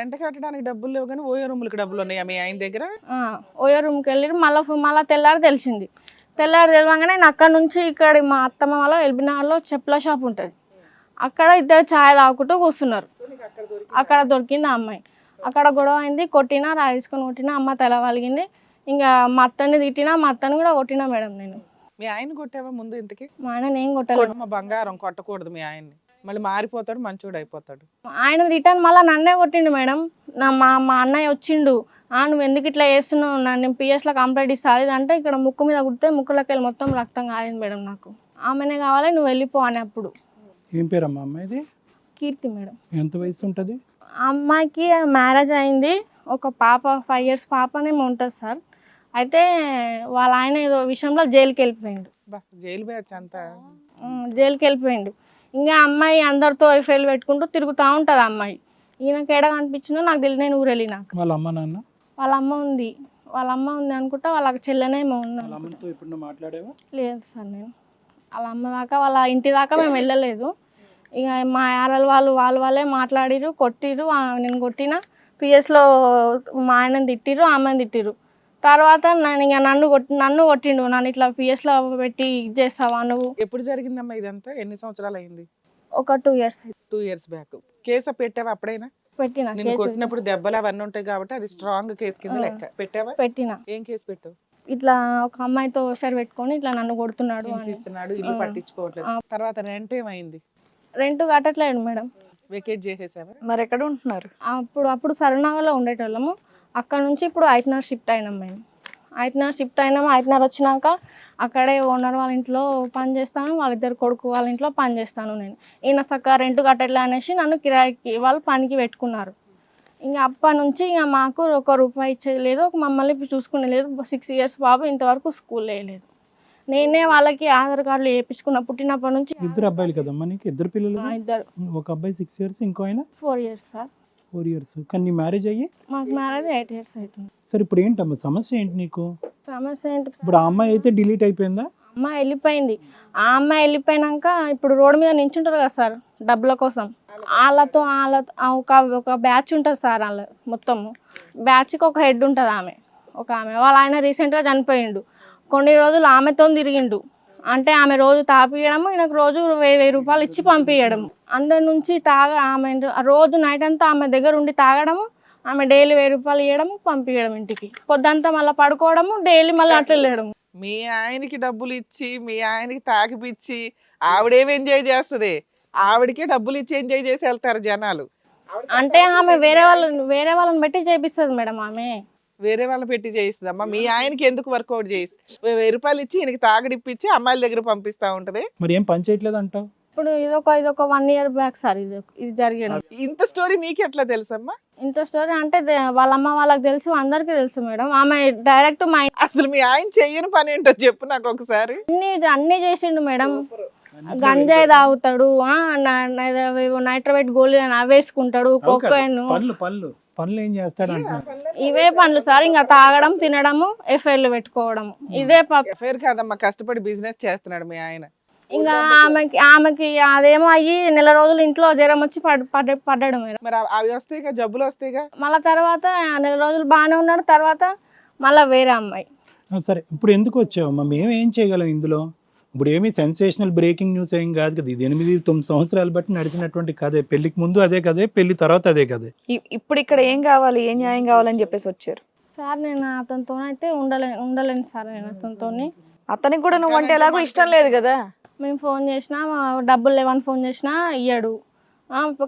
Rent కట్టడానికి డబ్బులు లేవు కానీ ఓయో రూములకి డబ్బులు ఉన్నాయా మీ ఆయన దగ్గర? ఆ, ఓయో రూమ్కి వెళ్ళి మళ్ళీ మళ్ళీ తెల్లారి తెలిసింది. తెల్లారి తెలియగానే నేను అక్కడ నుంచి ఇక్కడ మా అత్తమ్మ వాళ్ళ ఎల్బినార్లో చెప్పుల షాప్ ఉంటుంది. అక్కడ ఇద్దరు ఛాయ్ తాగుకుంటూ కూర్చున్నారు. అక్కడ దొరికింది ఆ అమ్మాయి. అక్కడ గొడవ అయింది. కొట్టినా రాయించుకొని కొట్టినా అమ్మ తల వలిగింది ఇంకా మా అత్తని తిట్టినా మా అత్తని కూడా కొట్టినా మేడం నేను. మీ ఆయన కొట్టావా ముందు ఇంతకి? మా ఆయన నేను కొట్టలేదు. మా బంగారం కొట్టకూడదు మీ ఆయన్ని. మళ్ళీ మారిపోతాడు మంచోడు అయిపోతాడు. ఆయన రిటర్న్ మళ్ళీ నన్నే కొట్టిండు మేడం. నా మా మా అన్నయ్య వచ్చిండు. ఆ నువ్వు ఎందుకు ఇట్లా చేస్తున్నావు? నన్ను నేను పిఎస్లో కంప్లైంట్ ఇస్తా అది అంటే ఇక్కడ ముక్కు మీద కుడితే ముక్కులోకి వెళ్ళి మొత్తం రక్తం కాలింది మేడం నాకు. ఆమెనే కావాలి నువ్వు వెళ్ళిపో అని అప్పుడు ఏం పేరమ్మా అమ్మాయిది కీర్తి మేడం. ఎంత వయసు ఉంటుంది? అమ్మాయికి మ్యారేజ్ అయింది. ఒక పాప ఫైవ్ ఇయర్స్ పాపనేమో ఉంటుంది సార్. అయితే వాళ్ళ ఆయన ఏదో విషయంలో జైలుకి వెళ్ళిపోయిండు బా జైలు బ్యాచ్ అంతా. ఉమ్, జైలుకి వెళ్ళిపోయిండు ఇంకా అమ్మాయి అందరితో ఎఫ్ఐలు పెట్టుకుంటూ తిరుగుతూ ఉంటుంది అమ్మాయి. ఈయనకి ఎడ కనిపించిందో నాకు తెలియదు నేను ఊరు వెళ్ళినాక వాళ్ళ అమ్మ నాన్న? వాళ్ళ అమ్మ ఉంది. వాళ్ళ అమ్మ ఉంది అనుకుంటా వాళ్ళ చెల్లెనేమో మాట్లాడేవా? లేదు సార్ నేను. వాళ్ళ అమ్మ దాకా వాళ్ళ ఇంటి దాకా మేము వెళ్ళలేదు. ఇక మా యారలు వాళ్ళు వాళ్ళు వాళ్ళే మాట్లాడిరు కొట్టిరు నేను కొట్టిన పిఎస్లో మా ఆయనని తిట్టిరు ఆమెను తిట్టిరు తర్వాత నేను ఇక నన్ను కొట్టి నన్ను కొట్టిండు. నన్ను ఇట్లా పిఎస్లో పెట్టి ఇది చేస్తావా నువ్వు? ఎప్పుడు జరిగిందమ్మా ఇదంతా? ఎన్ని సంవత్సరాలు అయింది? ఒక two years two years back case పెట్టావా అప్పుడైనా? పెట్టిన. నేను కేసు కొట్టినప్పుడు దెబ్బలు అవన్నీ ఉంటాయి కాబట్టి అది స్ట్రాంగ్ కేసు కింద. లెక్క. పెట్టావా? పెట్టిన. ఏం కేసు పెట్టావు? ఇట్లా ఒక అమ్మాయితో షేర్ పెట్టుకొని ఇట్లా నన్ను కొడుతున్నాడు అని. హింసిస్తున్నాడు ఇల్లు. పట్టించుకోవట్లేదు. ఆ. తర్వాత రెంట్ ఏమైంది? రెంట్ కట్టట్లేదు మేడం. వెకేట్ చేసేసావా? మరి ఎక్కడ ఉంటున్నారు? అప్పుడు అప్పుడు సరునగర్లో ఉండేటోళ్ళము. అక్కడ నుంచి ఇప్పుడు ఐట్నర్ షిఫ్ట్ అయినాం మేము. ఐట్నర్ షిఫ్ట్ అయినాము ఐట్నర్ వచ్చినాక అక్కడే ఓనర్ వాళ్ళ ఇంట్లో పని చేస్తాను వాళ్ళిద్దరు కొడుకు వాళ్ళ ఇంట్లో పని చేస్తాను నేను. ఈయన చక్కగా రెంట్ కట్టట్లే అనేసి నన్ను కిరాయికి వాళ్ళు పనికి పెట్టుకున్నారు. ఇంకా అప్పటి నుంచి ఇంకా మాకు ఒక రూపాయి ఇచ్చేది లేదు ఒక మమ్మల్ని చూసుకునే లేదు. సిక్స్ ఇయర్స్ బాబు ఇంతవరకు స్కూల్ వేయలేదు నేనే వాళ్ళకి ఆధార్ కార్డులు వేయించుకున్న పుట్టినప్పటి నుంచి. ఇద్దరు అబ్బాయిలు కదమ్మా నీకు? ఇద్దరు పిల్లలు? ఇద్దరు. ఒక అబ్బాయి సిక్స్ ఇయర్స్ ఇంకో ఆయన? Four years sir four years. కానీ నీ మ్యారేజ్ అయ్యి? మాకు మ్యారేజ్ ఎయిట్ ఇయర్స్ అవుతుంది సరే ఇప్పుడు ఏంటమ్మా? సమస్య ఏంటి నీకు? సమస్య ఏంటి? ఇప్పుడు ఆ అమ్మాయి అయితే డిలీట్ అయిపోయిందా? అమ్మాయి వెళ్ళిపోయింది. ఆ అమ్మాయి వెళ్ళిపోయినాక ఇప్పుడు రోడ్డు మీద నించుంటారు కదా సార్ డబ్బుల కోసం. వాళ్ళతో వాళ్ళ ఆ ఒక ఒక బ్యాచ్ ఉంటుంది సార్ వాళ్ళ మొత్తము. బ్యాచ్కి ఒక హెడ్ ఉంటుంది ఆమె. ఒక ఆమె. వాళ్ళ ఆయన రీసెంట్గా చనిపోయిండు. కొన్ని రోజులు ఆమెతో తిరిగిండు. అంటే ఆమె రోజు తాపియడము ఈయనకు రోజు వెయ్యి వెయ్యి రూపాయలు ఇచ్చి పంపించడం అందరి నుంచి తాగ ఆమె రోజు నైట్ అంతా ఆమె దగ్గర ఉండి తాగడము ఆమె డైలీ వెయ్యి రూపాయలు ఇవ్వడము పంపించడం ఇంటికి. పొద్దంతా మళ్ళీ పడుకోవడము డైలీ మళ్ళీ అట్లా వెళ్ళడం మీ ఆయనకి డబ్బులు ఇచ్చి మీ ఆయనకి తాకిపిచ్చి ఆవిడేమి ఎంజాయ్ చేస్తుంది? ఆవిడకే డబ్బులు ఇచ్చి ఎంజాయ్ చేసి వెళ్తారు జనాలు. అంటే ఆమె వేరే వాళ్ళని వేరే వాళ్ళని పెట్టి చేపిస్తుంది మేడం ఆమె. వేరే వాళ్ళని పెట్టి చేయిస్తుందమ్మా. మీ ఆయనకి ఎందుకు వర్కౌట్ చేయిస్తుంది వెయ్యి రూపాయలు ఇచ్చి ఈయనకి తాగడిప్పించి అమ్మాయిల దగ్గర పంపిస్తా ఉంటది. మరి ఏం పని చేయట్లేదు అంటావు? ఇప్పుడు ఇదొక ఇదొక వన్ ఇయర్ బ్యాక్ సార్ ఇది ఇది జరిగడం. ఇంత స్టోరీ నీకు ఎట్లా తెలుసమ్మా? ఇంత స్టోరీ అంటే వాళ్ళ అమ్మ వాళ్ళకి తెలుసు అందరికీ తెలుసు మేడం. ఆమె డైరెక్ట్ మా అసలు మీ ఆయన చెయ్యని పని ఏంటో చెప్పు నాకు ఒకసారి. అన్ని అన్ని చేసిండు మేడం. గంజాయి తాగుతాడు నైట్రోవేట్ గోళీలు అవి వేసుకుంటాడు కోకోయిన్ పనులు పనులు పనులు ఏం చేస్తాడు ఇవే పనులు సార్ ఇంకా తాగడం తినడము ఎఫ్ఐఆర్లు పెట్టుకోవడం ఇదే ఎఫ్ఐఆర్ కాదమ్మా కష్టపడి బిజినెస్ చేస్తున్నాడు మీ ఆయన. ఇంకా ఆమెకి ఆమెకి అదేమో అయ్యి నెల రోజులు ఇంట్లో జ్వరం వచ్చి పడ్ పడ్డ పడ్డాడు మరి అవి- వస్తాయిగా జబ్బులు వస్తాయిగా? మళ్ళా తర్వాత నెల రోజులు బాగానే ఉన్నాడు తర్వాత మళ్ళా వేరే అమ్మాయి. సరే ఇప్పుడు ఎందుకు వచ్చావమ్మా? మేము ఏం చేయగలం ఇందులో? ఇప్పుడు ఏమి సెన్సేషనల్ బ్రేకింగ్ న్యూస్ ఏం కాదు కదా. ఇది ఎనిమిది తొమ్మిది సంవత్సరాలు బట్టి నడిచినటువంటి కథే. పెళ్ళికి ముందు అదే కదే పెళ్ళి తర్వాత అదే కదే ఇప్పుడు ఇక్కడ ఏం కావాలి ఏం న్యాయం కావాలని చెప్పేసి వచ్చారు? సార్ నేను అతనితో అయితే ఉండలే ఉండలేను సార్ నేను అతనితో అతనికి కూడా నువ్వు అంటే ఎలాగో ఇష్టం లేదు కదా. మేము ఫోన్ చేసినా మా డబ్బులు లేవని ఫోన్ చేసినా ఇయ్యడు.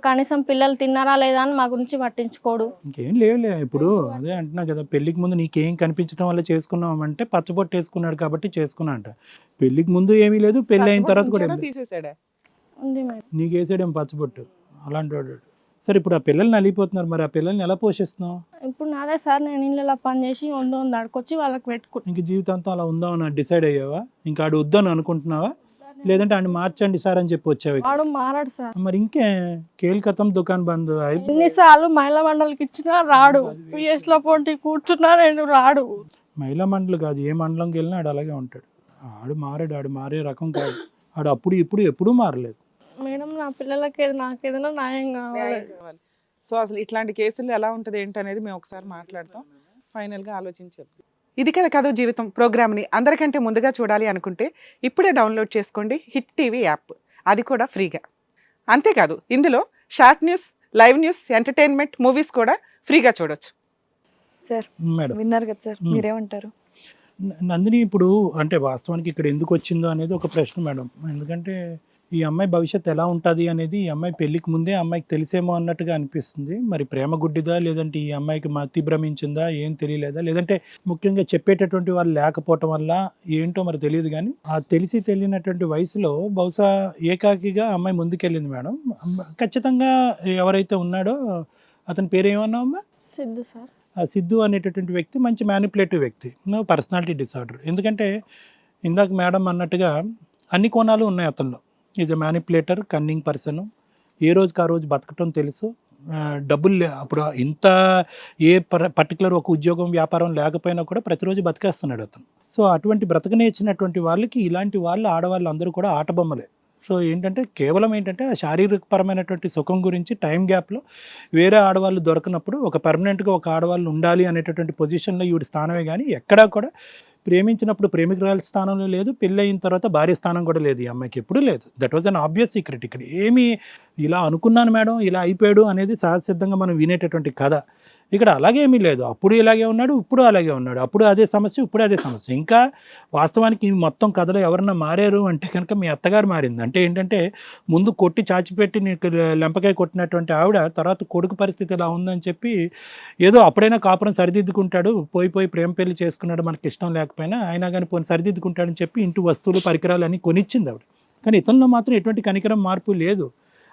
కనీసం పిల్లలు తిన్నారా లేదా అని మా గురించి పట్టించుకోడు. ఇంకేం లేవులే ఇప్పుడు అదే అంటున్నా కదా పెళ్ళికి ముందు నీకేం కనిపించడం వల్ల చేసుకున్నావు అంటే పచ్చబొట్టు వేసుకున్నాడు కాబట్టి చేసుకున్నా అంట. పెళ్ళికి ముందు ఏమీ లేదు పెళ్ళి అయిన తర్వాత కూడా. తీసేసాడా ఉంది మేడం నీకు వేసాడేం పచ్చబొట్టు అలాంటి వాడు. సరే ఇప్పుడు ఆ పిల్లల్ని నలిగిపోతున్నారు మరి ఆ పిల్లల్ని ఎలా పోషిస్తున్నావు? ఇప్పుడు నాదే సార్ నేను ఇళ్ళలో పని చేసి వంద వంద అడుకొచ్చి వాళ్ళకి పెట్టుకుంటాను ఇంక జీవితాంతం అలా ఉందామని డిసైడ్ అయ్యావా? ఇంకా ఆడు వద్దని అనుకుంటున్నావా? లేదంటే ఆయన మార్చండి సార్ అని చెప్పి వచ్చావు. వాడు మారాడు సార్. మరి ఇంకే కేల్కతం దుకాన్ బంద్ అయిపో- ఎన్నిసార్లు మహిళా మండలికి ఇచ్చినా రాడు. పిఎస్లో పోటీ కూర్చున్నా నేను రాడు. మహిళా మండలి కాదు ఏ మండలంకి వెళ్ళినా ఆడు అలాగే ఉంటాడు. ఆడు మారాడు ఆడు మారే రకం కాదు. ఆడు అప్పుడు ఇప్పుడు ఎప్పుడూ మారలేదు. మేడం నా పిల్లలకి ఏది- నాకు ఏదైనా న్యాయం కావాలి. సో అసలు ఇట్లాంటి కేసులు ఎలా ఉంటుంది ఏంటి అనేది మేము ఒకసారి మాట్లాడతాం. ఫైనల్గా ఆలోచించి చెప్తాం ఇది కదా కథ జీవితం ప్రోగ్రామ్ని అందరికంటే ముందుగా చూడాలి అనుకుంటే ఇప్పుడే డౌన్లోడ్ చేసుకోండి హిట్ టీవీ యాప్. అది కూడా ఫ్రీగా. అంతేకాదు ఇందులో short news live news entertainment movies కూడా ఫ్రీగా చూడొచ్చు. Sir madam. విన్నారు కదా సార్. మీరేమంటారు? నందిని ఇప్పుడు అంటే వాస్తవానికి ఇక్కడ ఎందుకు వచ్చిందో అనేది ఒక ప్రశ్న మేడం. ఎందుకంటే ఈ అమ్మాయి భవిష్యత్తు ఎలా ఉంటుంది అనేది ఈ అమ్మాయి పెళ్ళికి ముందే అమ్మాయికి తెలిసేమో అన్నట్టుగా అనిపిస్తుంది. మరి ప్రేమ గుడ్డిదా? లేదంటే ఈ అమ్మాయికి మతి భ్రమించిందా? ఏం తెలియలేదా? లేదంటే ముఖ్యంగా చెప్పేటటువంటి వాళ్ళు లేకపోవటం వల్ల ఏంటో మరి తెలియదు కానీ ఆ తెలిసి తెలియనటువంటి వయసులో బహుశా ఏకాకిగా అమ్మాయి ముందుకెళ్ళింది మేడం. ఖచ్చితంగా ఎవరైతే ఉన్నాడో అతని పేరు ఏమన్నా అమ్మా? సిద్ధు సార్. ఆ సిద్ధు అనేటటువంటి వ్యక్తి మంచి మ్యానిపులేటివ్ వ్యక్తి పర్సనాలిటీ డిసార్డర్ ఎందుకంటే ఇందాక మేడం అన్నట్టుగా అన్ని కోణాలు ఉన్నాయి అతనిలో. Is a manipulator cunning person ఏ రోజుకి ఆ రోజు బతకటం తెలుసు. డబ్బులు లే- అప్పుడు ఇంత ఏ పర్టికులర్ ఒక ఉద్యోగం వ్యాపారం లేకపోయినా కూడా ప్రతిరోజు బతికేస్తున్నాడు అతను. సో అటువంటి బ్రతకనేచ్చినటువంటి వాళ్ళకి ఇలాంటి వాళ్ళు ఆడవాళ్ళు అందరూ కూడా ఆటబొమ్మలే సో ఏంటంటే కేవలం ఏంటంటే ఆ శారీరకపరమైనటువంటి సుఖం గురించి టైం గ్యాప్లో వేరే ఆడవాళ్ళు దొరకనప్పుడు ఒక పర్మనెంట్గా ఒక ఆడవాళ్ళు ఉండాలి అనేటటువంటి పొజిషన్లో ఈవిడ స్థానమే కానీ ఎక్కడా కూడా ప్రేమించినప్పుడు ప్రేమికురాల స్థానంలో లేదు పెళ్ళయిన తర్వాత భార్య స్థానం కూడా లేదు. ఈ అమ్మాయికి ఎప్పుడూ లేదు. That was an obvious secret ఇక్కడ. ఏమి ఇలా అనుకున్నాను మేడం ఇలా అయిపోయాడు అనేది సహజసిద్ధంగా మనం వినేటటువంటి కథ. ఇక్కడ అలాగేమీ లేదు. అప్పుడు ఇలాగే ఉన్నాడు ఇప్పుడు అలాగే ఉన్నాడు. అప్పుడు అదే సమస్య ఇప్పుడు అదే సమస్య. ఇంకా వాస్తవానికి మొత్తం కథలో ఎవరన్నా మారారు అంటే కనుక మీ అత్తగారు మారింది. అంటే ఏంటంటే ముందు కొట్టి చాచిపెట్టి నీకు లెంపకాయ కొట్టినటువంటి ఆవిడ తర్వాత కొడుకు పరిస్థితి ఇలా ఉందని చెప్పి ఏదో అప్పుడైనా కాపురం సరిదిద్దుకుంటాడు. పోయి పోయి ప్రేమ పెళ్ళి చేసుకున్నాడు మనకి ఇష్టం లేకపోయినా అయినా కానీ పోయి సరిదిద్దుకుంటాడని చెప్పి ఇంటి వస్తువులు పరికరాలు అన్నీ కొనిచ్చింది ఆవిడ. కానీ ఇతనిలో మాత్రం ఎటువంటి కనికరం మార్పు లేదు.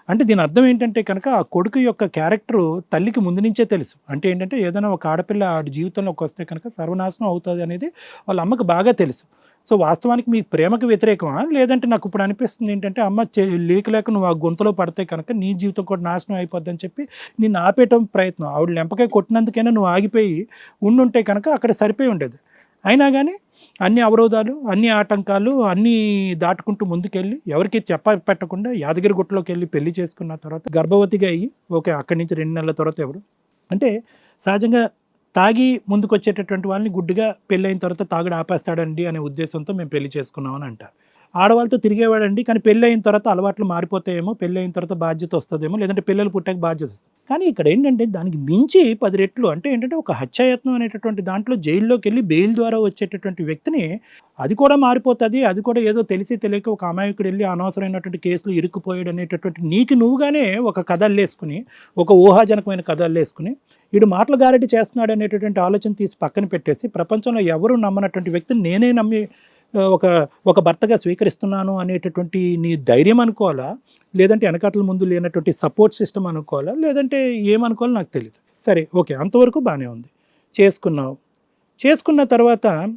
అంటే దీని అర్థం ఏంటంటే కనుక ఆ కొడుకు యొక్క క్యారెక్టర్ తల్లికి ముందు నుంచే తెలుసు. అంటే ఏంటంటే ఏదైనా ఒక ఆడపిల్ల ఆడి జీవితంలోకి వస్తే కనుక సర్వనాశనం అవుతుంది అనేది వాళ్ళ అమ్మకు బాగా తెలుసు. సో వాస్తవానికి మీ ప్రేమకు వ్యతిరేకమా? లేదంటే నాకు ఇప్పుడు అనిపిస్తుంది ఏంటంటే అమ్మ లేక లేక నువ్వు ఆ గొంతులో పడితే కనుక నీ జీవితం కూడా నాశనం అయిపోద్దని చెప్పి నేను ఆపేయటం ప్రయత్నం. ఆవిడ లెంపకాయ కొట్టినందుకైనా నువ్వు ఆగిపోయి ఉండుంటే కనుక అక్కడ సరిపోయి ఉండేది. అయినా కానీ అన్ని అవరోధాలు అన్ని ఆటంకాలు అన్నీ దాటుకుంటూ ముందుకెళ్ళి ఎవరికి చెప్ప పెట్టకుండా యాదగిరి గుట్టలోకి వెళ్ళి పెళ్ళి చేసుకున్న తర్వాత గర్భవతిగా అయ్యి ఓకే అక్కడి నుంచి రెండు నెలల తర్వాత ఎవరు? అంటే సహజంగా తాగి ముందుకు వచ్చేటటువంటి వాళ్ళని గుడ్డిగా పెళ్ళైన తర్వాత తాగుడు ఆపేస్తాడండి అనే ఉద్దేశంతో మేము పెళ్ళి చేసుకున్నామని అంటారు. ఆడవాళ్ళతో తిరిగేవాడండి కానీ పెళ్ళి అయిన తర్వాత అలవాట్లు మారిపోతాయేమో పెళ్ళి అయిన తర్వాత బాధ్యత వస్తుందేమో లేదంటే పిల్లలు పుట్టాక బాధ్యత వస్తుంది. కానీ ఇక్కడ ఏంటంటే దానికి మించి పది రెట్లు అంటే ఏంటంటే ఒక హత్యాయత్నం అనేటటువంటి దాంట్లో జైల్లోకి వెళ్ళి బెయిల్ ద్వారా వచ్చేటటువంటి వ్యక్తిని అది కూడా మారిపోతుంది అది కూడా ఏదో తెలిసి తెలియక ఒక అమాయకుడు వెళ్ళి అనవసరమైనటువంటి కేసులు ఇరుక్కుపోయాడు అనేటటువంటి నీకు నువ్వుగానే ఒక కథ అల్లేసుకుని ఒక ఊహాజనకమైన కథ అల్లేసుకుని వీడు మాటలు గారెడ్డి చేస్తున్నాడు అనేటటువంటి ఆలోచన తీసి పక్కన పెట్టేసి ప్రపంచంలో ఎవరు నమ్మనటువంటి వ్యక్తిని నేనే నమ్మి ఒక ఒక భర్తగా స్వీకరిస్తున్నాను అనేటటువంటి నీ ధైర్యం అనుకోవాలా? లేదంటే వెనకాతల ముందు లేనటువంటి సపోర్ట్ సిస్టమ్ అనుకోవాలా? లేదంటే ఏమనుకోవాలో నాకు తెలియదు సరే ఓకే అంతవరకు బాగానే ఉంది. చేసుకున్నావు. చేసుకున్న తర్వాత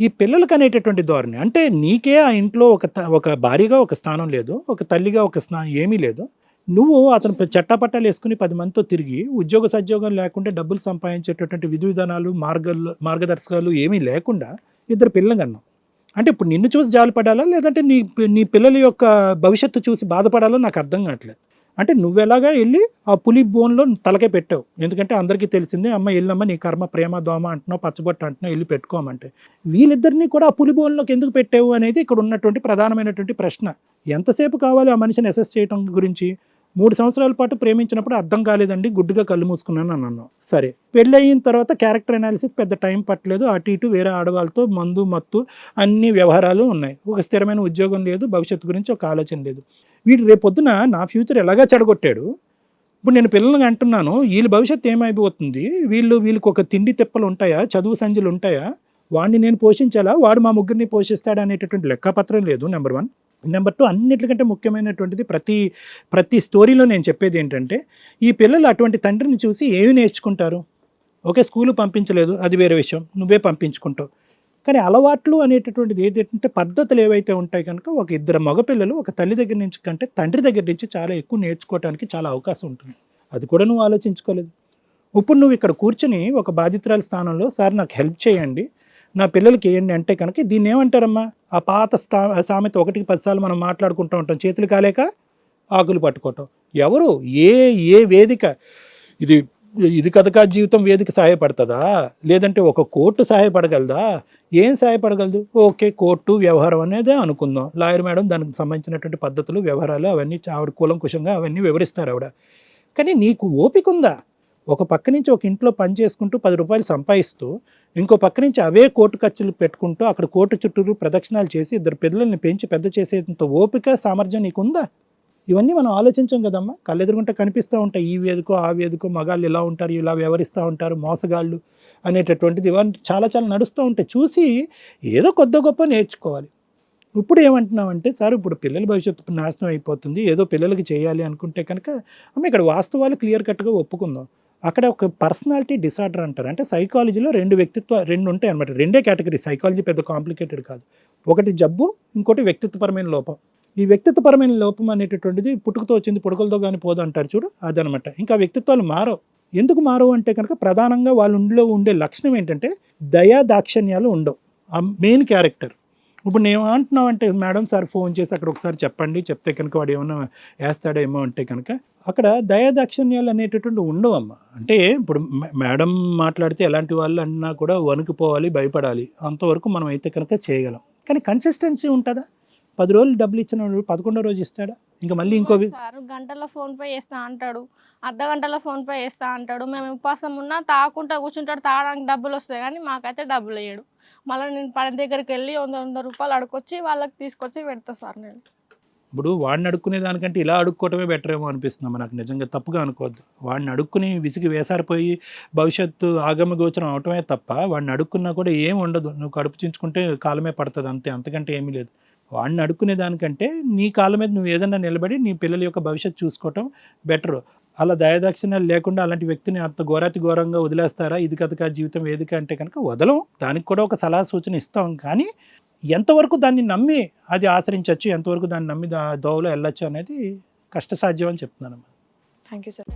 ఈ పిల్లలకు అనేటటువంటి ధోరణి అంటే నీకే ఆ ఇంట్లో ఒక త- ఒక భారీగా ఒక స్థానం లేదు ఒక తల్లిగా ఒక స్థానం ఏమీ లేదు. నువ్వు అతను చట్టపట్టాలు వేసుకుని పది మందితో తిరిగి ఉద్యోగ సద్యోగం లేకుండా డబ్బులు సంపాదించేటటువంటి విధి విధానాలు మార్గాలు మార్గదర్శకాలు ఏమీ లేకుండా ఇద్దరు పిల్లలు కన్నావు. అంటే ఇప్పుడు నిన్ను చూసి జాలిపడాలా? లేదంటే నీ నీ పిల్లల యొక్క భవిష్యత్తు చూసి బాధపడాలో? నాకు అర్థం కావట్లేదు. అంటే నువ్వెలాగా వెళ్ళి ఆ పులి బోన్లో తలకే పెట్టావు. ఎందుకంటే అందరికీ తెలిసిందే అమ్మ వెళ్ళమ్మ నీ కర్మ ప్రేమ దోమ అంటున్నావు పచ్చబొట్టు అంటున్నావు వెళ్ళి పెట్టుకోమంటే. వీళ్ళిద్దరినీ కూడా ఆ పులి బోన్లోకి ఎందుకు పెట్టావు అనేది ఇక్కడ ఉన్నటువంటి ప్రధానమైనటువంటి ప్రశ్న. ఎంతసేపు కావాలి ఆ మనిషిని అసెస్ చేయడం గురించి? మూడు సంవత్సరాల పాటు ప్రేమించినప్పుడు అర్థం కాలేదండి గుడ్డుగా కళ్ళు మూసుకున్నాను అని అన్నాను. సరే. పెళ్ళి అయిన తర్వాత క్యారెక్టర్ అనాలిసిస్ పెద్ద టైం పట్టలేదు. అటు ఇటు వేరే ఆడవాళ్ళతో మందు మత్తు అన్ని వ్యవహారాలు ఉన్నాయి. ఒక స్థిరమైన ఉద్యోగం లేదు భవిష్యత్తు గురించి ఒక ఆలోచన లేదు. వీడు రేపొద్దున నా ఫ్యూచర్ ఎలాగా చెడగొట్టాడు? ఇప్పుడు నేను పిల్లల్ని అంటున్నాను వీళ్ళ భవిష్యత్తు ఏమైపోతుంది? వీళ్ళు వీళ్ళకి ఒక తిండి తిప్పలు ఉంటాయా? చదువు సంచులు ఉంటాయా? వాడిని నేను పోషించాలా? వాడు మా ముగ్గురిని పోషిస్తాడు? అనేటటువంటి లెక్కపత్రం లేదు నెంబర్ వన్. నెంబర్ టూ అన్నిటికంటే ముఖ్యమైనటువంటిది ప్రతి ప్రతి స్టోరీలో నేను చెప్పేది ఏంటంటే ఈ పిల్లలు అటువంటి తండ్రిని చూసి ఏమి నేర్చుకుంటారు? ఓకే స్కూలు పంపించలేదు అది వేరే విషయం నువ్వే పంపించుకుంటావు. కానీ అలవాట్లు అనేటటువంటిది ఏంటంటే పద్ధతులు ఏవైతే ఉంటాయి కనుక ఒక ఇద్దరు మగపిల్లలు ఒక తల్లి దగ్గర నుంచి కంటే తండ్రి దగ్గర నుంచి చాలా ఎక్కువ నేర్చుకోవడానికి చాలా అవకాశం ఉంటుంది. అది కూడా నువ్వు ఆలోచించుకోలేదు. ఇప్పుడు నువ్వు ఇక్కడ కూర్చుని ఒక బాధితురాల స్థానంలో సార్ నాకు హెల్ప్ చేయండి నా పిల్లలకి ఏంటి అంటే కనుక దీన్ని ఏమంటారమ్మా? ఆ పాత స్థా సామెత ఒకటికి పదిసార్లు మనం మాట్లాడుకుంటూ ఉంటాం. చేతులు కాలేక ఆకులు పట్టుకోవటం. ఎవరు? ఏ ఏ వేదిక? ఇది ఇది కథకా జీవితం వేదిక సహాయపడుతుందా? లేదంటే ఒక కోర్టు సహాయపడగలదా? ఏం సహాయపడగలదు? ఓకే కోర్టు వ్యవహారం అనేది అనుకుందాం. లాయర్ మేడం దానికి సంబంధించినటువంటి పద్ధతులు వ్యవహారాలు అవన్నీ ఆవిడ కులంకుశంగా అవన్నీ వివరిస్తారు ఆవిడ. కానీ నీకు ఓపిక ఉందా? ఒక పక్క నుంచి ఒక ఇంట్లో పని చేసుకుంటూ పది రూపాయలు సంపాదిస్తూ ఇంకో పక్క నుంచి అవే కోర్టు ఖర్చులు పెట్టుకుంటూ అక్కడ కోర్టు చుట్టూరు ప్రదక్షిణాలు చేసి ఇద్దరు పిల్లల్ని పెంచి పెద్ద చేసేంత ఓపిక సామర్థ్యం నీకుందా ఇవన్నీ మనం ఆలోచించాం కదమ్మా. కళ్ళెదురుగుంటే కనిపిస్తూ ఉంటాయి. ఈ వేదికో ఆ వేదికో మగాళ్ళు ఇలా ఉంటారు ఇలా వ్యవహరిస్తూ ఉంటారు మోసగాళ్ళు అనేటటువంటిది ఇవన్నీ చాలా చాలా నడుస్తూ ఉంటాయి. చూసి ఏదో కొద్ది గొప్ప నేర్చుకోవాలి. ఇప్పుడు ఏమంటున్నామంటే సార్ ఇప్పుడు పిల్లల భవిష్యత్తు నాశనం అయిపోతుంది. ఏదో పిల్లలకి చేయాలి అనుకుంటే కనుక అమ్మ ఇక్కడ వాస్తవాలు క్లియర్ కట్గా ఒప్పుకుందాం. అక్కడ ఒక పర్సనాలిటీ డిసార్డర్ అంటారు. అంటే సైకాలజీలో రెండు వ్యక్తిత్వ రెండు ఉంటాయి అనమాట రెండే కేటగిరీ. సైకాలజీ పెద్ద కాంప్లికేటెడ్ కాదు. ఒకటి జబ్బు ఇంకోటి వ్యక్తిత్వపరమైన లోపం. ఈ వ్యక్తిత్వపరమైన లోపం అనేటటువంటిది పుట్టుకతో వచ్చింది పుడకలతో కానీ పోదు అంటారు చూడు అదనమాట ఇంకా వ్యక్తిత్వాలు మారవు. ఎందుకు మారవు అంటే కనుక ప్రధానంగా వాళ్ళ ఉండిలో ఉండే లక్షణం ఏంటంటే దయా దాక్షణ్యాలు ఉండవు. ఆ మెయిన్ క్యారెక్టర్. ఇప్పుడు నేను అంటున్నావు అంటే మేడం సార్ ఫోన్ చేసి అక్కడ ఒకసారి చెప్పండి చెప్తే కనుక వాడు ఏమన్నా వేస్తాడేమో అంటే కనుక అక్కడ దయాదాక్షిణ్యాలు అనేటటువంటి ఉండవు అమ్మ అంటే ఇప్పుడు మేడం మాట్లాడితే ఎలాంటి వాళ్ళు అన్నా కూడా వణుకుపోవాలి భయపడాలి. అంతవరకు మనం అయితే కనుక చేయగలం. కానీ కన్సిస్టెన్సీ ఉంటుందా? పది రోజులు డబ్బులు ఇచ్చిన పదకొండో రోజు ఇస్తాడా? ఇంకా మళ్ళీ ఇంకో గంటల ఫోన్ పే చేస్తా అంటాడు. అర్ధ గంటల ఫోన్ పే చేస్తా అంటాడు. మేము ఉపవాసం ఉన్నా తాగుకుంటా కూర్చుంటాడు తాగడానికి డబ్బులు వస్తాయి కానీ మాకైతే డబ్బులు వేయడు మళ్ళీ నేను పని దగ్గరికి వెళ్ళి వంద వంద రూపాయలు అడుకొచ్చి వాళ్ళకి తీసుకొచ్చి పెడతా సార్ నేను. ఇప్పుడు వాడిని అడుక్కునే దానికంటే ఇలా అడుక్కోవటమే బెటర్ ఏమో అనిపిస్తుంది నాకు నిజంగా తప్పుగా అనుకోవద్దు. వాడిని అడుక్కుని విసిగి వేసారిపోయి భవిష్యత్తు ఆగమ గోచరం అవటమే తప్ప వాడిని అడుక్కున్నా కూడా ఏం ఉండదు. నువ్వు కడుపు చించుకుంటే కాలమే పడుతుంది అంతే అంతకంటే ఏమీ లేదు. వాడిని అడుక్కునే దానికంటే నీ కాళ్ళ మీద నువ్వు ఏదైనా నిలబడి నీ పిల్లల యొక్క భవిష్యత్తు చూసుకోవటం బెటర్ అలా దయదక్షిణాలు లేకుండా అలాంటి వ్యక్తిని అంత ఘోరాతి ఘోరంగా వదిలేస్తారా? ఇది కథకా జీవితం వేదిక అంటే కనుక వదలం. దానికి కూడా ఒక సలహా సూచన ఇస్తాం. కానీ ఎంతవరకు దాన్ని నమ్మి అది ఆశ్రయించవచ్చు ఎంతవరకు దాన్ని నమ్మి దా దోవలో వెళ్ళొచ్చు అనేది కష్టసాధ్యం అని చెప్తున్నాను. Thank you sir